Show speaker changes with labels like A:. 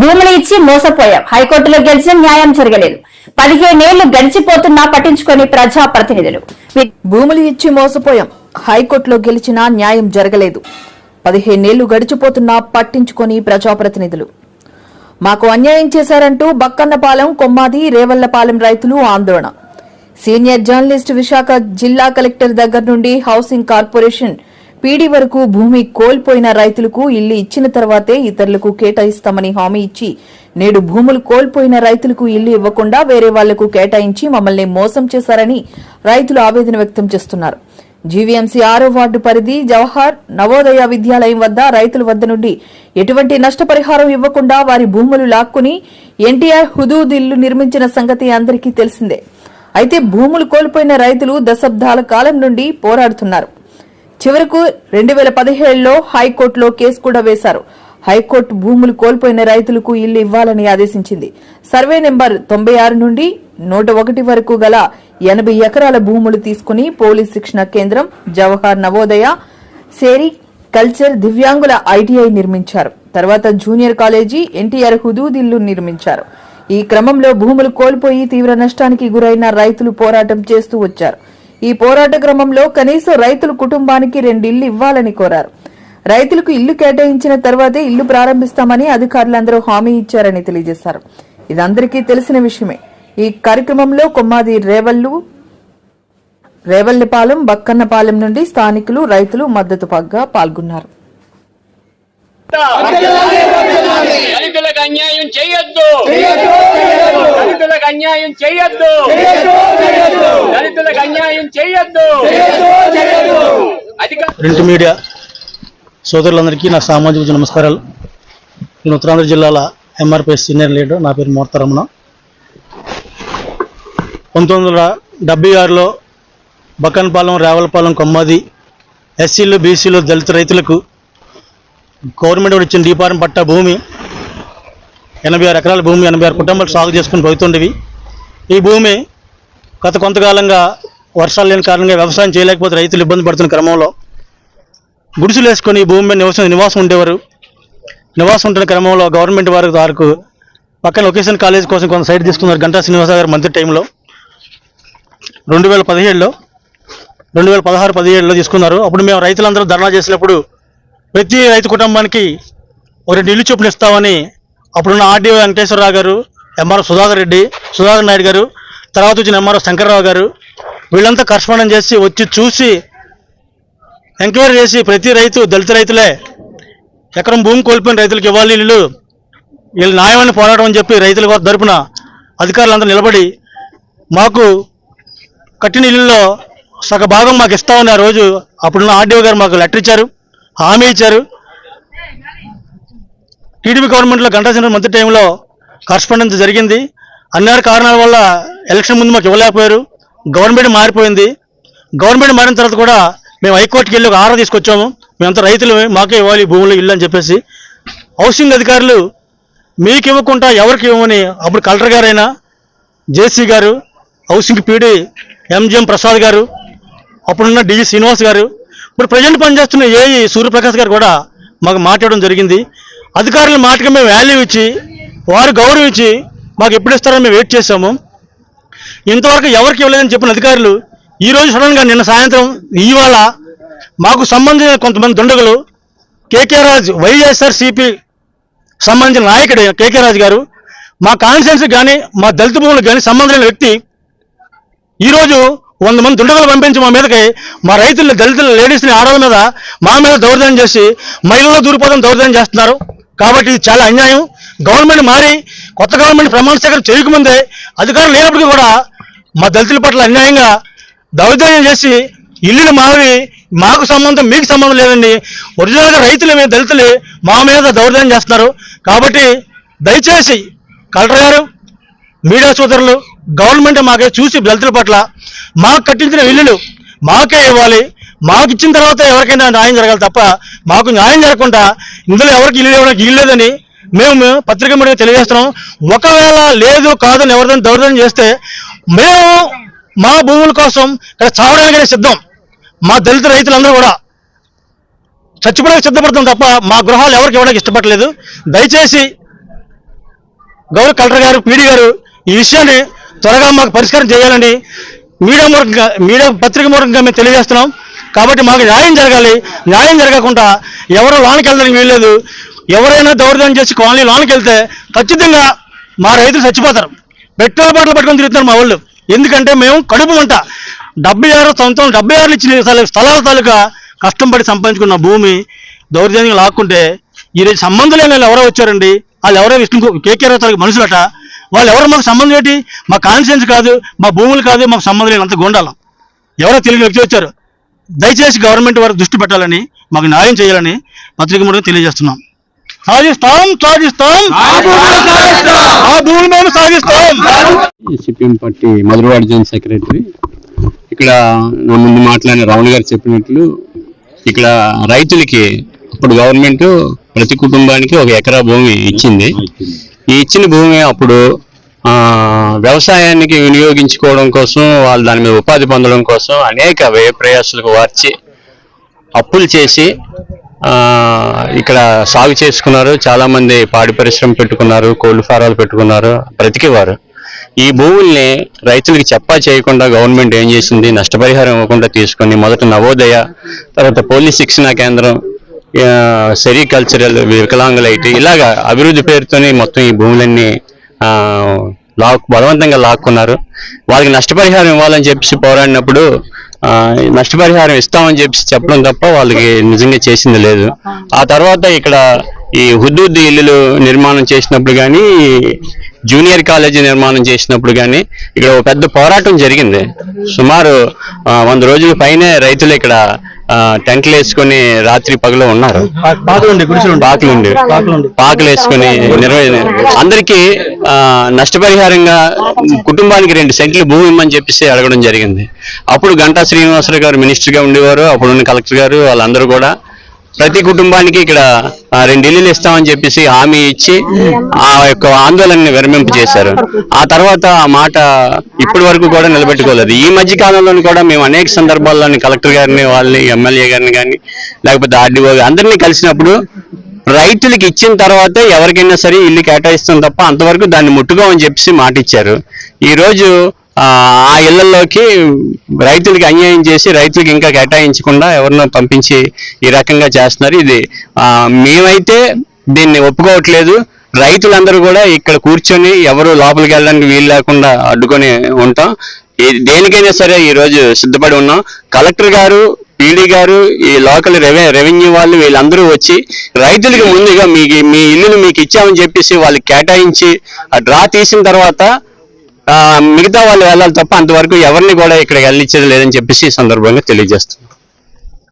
A: భూములు ఇచ్చి మోసపోయాం. హైకోర్టులో గెలిచిన న్యాయం జరగలేదు. పదిహేనేళ్ళు గడిచిపోతున్నా పట్టించుకొని ప్రజా ప్రతినిధులు
B: భూములు ఇచ్చి మోసపోయాం. హైకోర్టులో గెలిచినా న్యాయం జరగలేదు. పదిహేనేళ్ళు గడిచిపోతున్నా పట్టించుకొని ప్రజాప్రతినిధులు. మాకు అన్యాయం చేశారంటూ బక్కన్నపాలెం కొమ్మాది రేవల్లపాలెం రైతులు ఆందోళన. సీనియర్ జర్నలిస్ట్ విశాఖ జిల్లా కలెక్టర్ దగ్గర నుండి హౌసింగ్ కార్పొరేషన్ పీడీ వరకు భూమి కోల్పోయిన రైతులకు ఇల్లు ఇచ్చిన తర్వాతే ఇతరులకు కేటాయిస్తామని హామీ ఇచ్చి నేడు భూములు కోల్పోయిన రైతులకు ఇల్లు ఇవ్వకుండా వేరే వాళ్ళకు కేటాయించి మమ్మల్ని మోసం చేశారని రైతులు ఆవేదన వ్యక్తం చేస్తున్నారు. జీవీఎంసీ ఆరో వార్డు పరిధి జవహర్ నవోదయ విద్యాలయం వద్ద రైతుల వద్ద నుండి ఎటువంటి నష్టపరిహారం ఇవ్వకుండా వారి భూములు లాక్కుని ఎన్టీఆర్ హుదూద్ ఇల్లు నిర్మించిన సంగతి అందరికీ తెలిసిందే. అయితే భూములు కోల్పోయిన రైతులు దశాబ్దాల కాలం నుండి పోరాడుతున్నారు. చివరకు రెండు వేల పదిహేడులో హైకోర్టులో కేసు కూడా వేశారు. హైకోర్టు భూములు కోల్పోయిన రైతులకు ఇల్లు ఇవ్వాలని ఆదేశించింది. సర్వే నెంబర్ తొంభై ఆరు నుండి నూట ఒకటి వరకు గల ఎనభై ఎకరాల భూములు తీసుకుని పోలీస్ శిక్షణ కేంద్రం జవహర్ నవోదయ సేరి కల్చర్ దివ్యాంగుల ఐటీఐ నిర్మించారు. తర్వాత జూనియర్ కాలేజీ ఎన్టీఆర్ హుదూదిల్లు నిర్మించారు. ఈ క్రమంలో భూములు కోల్పోయి తీవ్ర నష్టానికి గురైన రైతులు పోరాటం చేస్తూ వచ్చారు. ఈ పోరాట క్రమంలో కనీసం రైతుల కుటుంబానికి రెండు ఇవ్వాలని కోరారు. రైతులకు ఇల్లు కేటాయించిన తర్వాతే ఇల్లు ప్రారంభిస్తామని అధికారులందరూ హామీ ఇచ్చారని తెలియజేశారు. ఇది అందరికీ తెలిసిన విషయమే. ఈ కార్యక్రమంలో కొమ్మాది రేవల్లు రేవల్లిపాలెం బక్కన్నపాలెం నుండి స్థానికులు రైతులు మద్దతు పగ్గా పాల్గొన్నారు.
C: దళితులకు అన్యాయం చేయొద్దు. దళితులకు అన్యాయం చేయొద్దు. దళితులకు అన్యాయం చేయొద్దు. అధిక
D: ప్రింట్ మీడియా సోదరులందరికీ నా సామాజిక నమస్కారాలు. నేను ఉత్తరాంధ్ర జిల్లాల ఎంఆర్పిఎస్ సీనియర్ లీడర్ నా పేరు మూర్తరమణ పంతొమ్మిది వందల డెబ్బై ఆరులో బక్కన్పాలెం రేవలపాలెం కొమ్మాది ఎస్సీలు బీసీలు దళిత రైతులకు గవర్నమెంట్ వారు ఇచ్చిన డీపారం పట్ట భూమి ఎనభై ఆరు ఎకరాల భూమి ఎనభై ఆరు కుటుంబాలు సాగు చేసుకుని పోతుండేవి. ఈ భూమి గత కొంతకాలంగా వర్షాలు లేని కారణంగా వ్యవసాయం చేయలేకపోతే రైతులు ఇబ్బంది పడుతున్న క్రమంలో గుడిసెలు వేసుకొని ఈ భూమి మీద నివాసం నివాసం ఉండేవారు. నివాసం ఉంటున్న క్రమంలో గవర్నమెంట్ వారి వారికి పక్కన లొకేషన్ కాలేజ్ కోసం కొంత సైట్ తీసుకున్నారు గంటా శ్రీనివాస గారు మంత్రి టైంలో. రెండు వేల పదిహేడులో రెండు వేల పదహారు పదిహేడులో తీసుకున్నారు. అప్పుడు మేము రైతులందరూ ధర్నా చేసినప్పుడు ప్రతి రైతు కుటుంబానికి ఒక రెండు ఇల్లు చొప్పున ఇస్తామని అప్పుడున్న ఆర్డీఓ వెంకటేశ్వరరావు గారు ఎంఆర్ఓ సుధాకర్ రెడ్డి సుధాకర్ నాయుడు గారు తర్వాత వచ్చిన ఎంఆర్ఓ శంకర్రావు గారు వీళ్ళంతా కరస్పాండం చేసి వచ్చి చూసి ఎంక్వైరీ చేసి ప్రతి రైతు దళిత రైతులే ఎకరం భూమి కోల్పోయిన రైతులకు ఇవ్వాలి వీళ్ళు వీళ్ళు న్యాయమని పోరాటం అని చెప్పి రైతుల తరపున అధికారులందరూ నిలబడి మాకు కట్టిన ఇల్లులో సగ భాగం మాకు ఇస్తామని ఆ రోజు అప్పుడున్న ఆర్డీఓ గారు మాకు లెటర్ ఇచ్చారు హామీ ఇచ్చారు. టీడీపీ గవర్నమెంట్లో గంటా చంద్ర మంత్రి టైంలో కరస్పాండెన్స్ జరిగింది. అన్ని కారణాల వల్ల ఎలక్షన్ ముందు మాకు ఇవ్వలేకపోయారు. గవర్నమెంట్ మారిపోయింది. గవర్నమెంట్ మారిన తర్వాత కూడా మేము హైకోర్టుకి వెళ్ళి ఒక ఆర్డర్ తీసుకొచ్చాము. మేమంతా రైతులు మాకే ఇవ్వాలి భూములు ఇల్లు అని చెప్పేసి. హౌసింగ్ అధికారులు మీకు ఇవ్వకుండా ఎవరికి ఇవ్వమని అప్పుడు కలెక్టర్ గారైనా జేసీ గారు హౌసింగ్ పీడీ ఎంజిఎం ప్రసాద్ గారు అప్పుడున్న డిజి శ్రీనివాస్ గారు ఇప్పుడు ప్రజెంట్ పనిచేస్తున్న ఏఈ సూర్యప్రకాష్ గారు కూడా మాకు మాట్లాడడం జరిగింది. అధికారుల మాటకి మేము వాల్యూ ఇచ్చి వారు గౌరవించి మాకు ఎప్పుడు ఇస్తారని మేము వెయిట్ చేసాము ఇంతవరకు ఎవరికి ఇవ్వలేదని చెప్పిన అధికారులు ఈ రోజు సడన్గా నిన్న సాయంత్రం ఇవాళ మాకు సంబంధించిన కొంతమంది దుండగులు కేకే రాజ్ వైఎస్ఆర్సిపి సంబంధించిన నాయకుడు కేకే రాజు గారు మా కాన్స్టిట్యున్సీ కానీ మా దళిత భూములకు కానీ సంబంధం వ్యక్తి ఈరోజు వంద మంది దుండగులు పంపించి మా మీదకి మా రైతులు దళితుల లేడీస్ని ఆడవాళ్ళ మీద మా మీద దౌర్జన్యం చేసి మహిళల దూరిపోతం దౌర్జన్యం చేస్తున్నారు. కాబట్టి ఇది చాలా అన్యాయం. గవర్నమెంట్ మారి కొత్త గవర్నమెంట్ ప్రమాణ స్వీకారం చేయకముందే అధికారులు లేనప్పటికీ కూడా మా దళితుల పట్ల అన్యాయంగా దౌర్జన్యం చేసి ఇల్లులు మావి మాకు సంబంధం మీకు సంబంధం లేదండి. ఒరిజినల్గా రైతులు మేము దళితులు మా మీద దౌర్జన్యం చేస్తున్నారు. కాబట్టి దయచేసి కలెక్టర్ గారు మీడియా సోదరులు గవర్నమెంట్ మాకే చూసి దళితుల పట్ల మాకు కట్టించిన ఇల్లులు మాకే ఇవ్వాలి. మాకు ఇచ్చిన తర్వాత ఎవరికైనా న్యాయం జరగాలి తప్ప మాకు న్యాయం జరగకుండా ఇందులో ఎవరికి ఇల్లు ఇవ్వడానికి ఇల్లు లేదని మేము పత్రిక మీడియా తెలియజేస్తున్నాం. ఒకవేళ లేదు కాదని ఎవరిదైనా దౌర్జన్యం చేస్తే మేము మా భూముల కోసం ఇక్కడ చావడానికనే సిద్ధం. మా దళిత రైతులందరూ కూడా చచ్చిపోవడానికి సిద్ధపడతాం తప్ప మా గృహాలు ఎవరికి ఇవ్వడానికి ఇష్టపడలేదు. దయచేసి గౌరవ కలెక్టర్ గారు పీడీ గారు ఈ విషయాన్ని త్వరగా మాకు పరిష్కారం చేయాలని మీడియా మూలంగా మీడియా పత్రిక మూలంగా మేము తెలియజేస్తున్నాం. కాబట్టి మాకు న్యాయం జరగాలి. న్యాయం జరగకుండా ఎవరు లోనికి వెళ్ళడానికి వీల్లేదు ఎవరైనా దౌర్జన్యం చేసి కాలనీ లోనికి వెళ్తే ఖచ్చితంగా మా రైతులు చచ్చిపోతారు. పెట్రోల్ బాటలు పట్టుకొని తిరుగుతున్నారు మా వాళ్ళు. ఎందుకంటే మేము కడుపు వంట డెబ్బై ఆరు సంవత్సరం డెబ్బై ఆరు ఇచ్చిన స్థలాల తాలూకా కష్టం పడి సంపాదించుకున్న భూమి దౌర్జన్యం లాక్కుంటే ఈరోజు సంబంధం లేని వాళ్ళు ఎవరో వచ్చారండి. వాళ్ళు ఎవరో విష్ణు కేకే తాలూకు మనుషులట. వాళ్ళు ఎవరు మాకు సంబంధం ఏంటి? మా కాన్షియన్స్ కాదు మా భూములు కాదు మాకు సంబంధం లేని అంత గుండాలం. ఎవరో తెలియని వ్యక్తి వచ్చారు. దయచేసి గవర్నమెంట్ వారు దృష్టి పెట్టాలని మాకు న్యాయం చేయాలని పత్రిక మూడు తెలియజేస్తున్నాం. సాధిస్తాం సాధిస్తాం. ఆ మేము సాధిస్తాం.
E: CPM party Madhurawada zone secretary. ఇక్కడ నా ముందు మాట్లాడిన రావణ్ గారు చెప్పినట్లు ఇక్కడ రైతులకి అప్పుడు గవర్నమెంట్ ప్రతి కుటుంబానికి ఒక ఎకరా భూమి ఇచ్చింది. ఈ ఇచ్చిన భూమి అప్పుడు వ్యవసాయానికి వినియోగించుకోవడం కోసం వాళ్ళు దాని మీద ఉపాధి పొందడం కోసం అనేక వ్యయ ప్రయాసాలకు వార్చి అప్పులు చేసి ఇక్కడ సాగు చేసుకున్నారు. చాలామంది పాడి పరిశ్రమ పెట్టుకున్నారు కోళ్ళు ఫారాలు పెట్టుకున్నారు బ్రతికేవారు. ఈ భూముల్ని రైతులకి చెప్పా చేయకుండా గవర్నమెంట్ ఏం చేసింది? నష్టపరిహారం ఇవ్వకుండా తీసుకొని మొదట నవోదయ తర్వాత పోలీస్ శిక్షణా కేంద్రం సెరికల్చరల్ వికలాంగులైటీ ఇలాగా అభివృద్ధి పేరుతోనే మొత్తం ఈ భూములన్నీ లాక్ బలవంతంగా లాక్కున్నారు. వాళ్ళకి నష్టపరిహారం ఇవ్వాలని చెప్పేసి పోరాడినప్పుడు నష్టపరిహారం ఇస్తామని చెప్పి చెప్పడం తప్ప వాళ్ళకి నిజంగా చేసింది లేదు. ఆ తర్వాత ఇక్కడ ఈ హుద్దూద్ ఇల్లులు నిర్మాణం చేసినప్పుడు కానీ జూనియర్ కాలేజీ నిర్మాణం చేసినప్పుడు కానీ ఇక్కడ ఒక పెద్ద పోరాటం జరిగింది. సుమారు వంద రోజుల పైనే రైతులు ఇక్కడ టెంట్లు వేసుకొని రాత్రి పగలు ఉన్నారు.
D: పాకులుండి.
E: పాకులు వేసుకుని నిర్వహణ అందరికీ నష్టపరిహారంగా కుటుంబానికి రెండు సెంట్లు భూమి ఇమ్మని చెప్పేసి అడగడం జరిగింది. అప్పుడు గంటా శ్రీనివాసరావు గారు మినిస్టర్గా ఉండేవారు అప్పుడున్న కలెక్టర్ గారు వాళ్ళందరూ కూడా ప్రతి కుటుంబానికి ఇక్కడ రెండు ఇల్లులు ఇస్తామని చెప్పేసి హామీ ఇచ్చి ఆ యొక్క ఆందోళనని విరమింపు చేశారు. ఆ తర్వాత ఆ మాట ఇప్పటి వరకు కూడా నిలబెట్టుకోలేదు. ఈ మధ్య కాలంలో కూడా మేము అనేక సందర్భాల్లోని కలెక్టర్ గారిని వాళ్ళని ఎమ్మెల్యే గారిని కానీ లేకపోతే ఆర్డీఓ అందరినీ కలిసినప్పుడు రైతులకు ఇచ్చిన తర్వాతే ఎవరికైనా సరే ఇల్లు కేటాయిస్తాం తప్ప అంతవరకు దాన్ని ముట్టుకోమని చెప్పేసి మాట ఇచ్చారు ఈ రోజు ఆ ఇళ్ళలోకి రైతులకి అన్యాయం చేసి రైతులకి ఇంకా కేటాయించకుండా ఎవరినో పంపించి ఈ రకంగా చేస్తున్నారు. ఇది మేమైతే దీన్ని ఒప్పుకోవట్లేదు. రైతులందరూ కూడా ఇక్కడ కూర్చొని ఎవరు లోపలికి వెళ్ళడానికి వీలు లేకుండా అడ్డుకొని ఉంటాం. దేనికైనా సరే ఈరోజు సిద్ధపడి ఉన్నాం. కలెక్టర్ గారు పీడీ గారు ఈ లోకల్ రెవె రెవెన్యూ వాళ్ళు వీళ్ళందరూ వచ్చి రైతులకి ముందుగా మీకు మీ ఇల్లును మీకు ఇచ్చామని చెప్పేసి వాళ్ళు కేటాయించి ఆ డ్రా తీసిన తర్వాత మిగతా వాళ్ళు వెళ్ళాలి తప్ప అంతవరకు ఎవరిని కూడా ఇక్కడ వెళ్ళిచ్చేది లేదని చెప్పేసి ఈ సందర్భంగా తెలియజేస్తున్నారు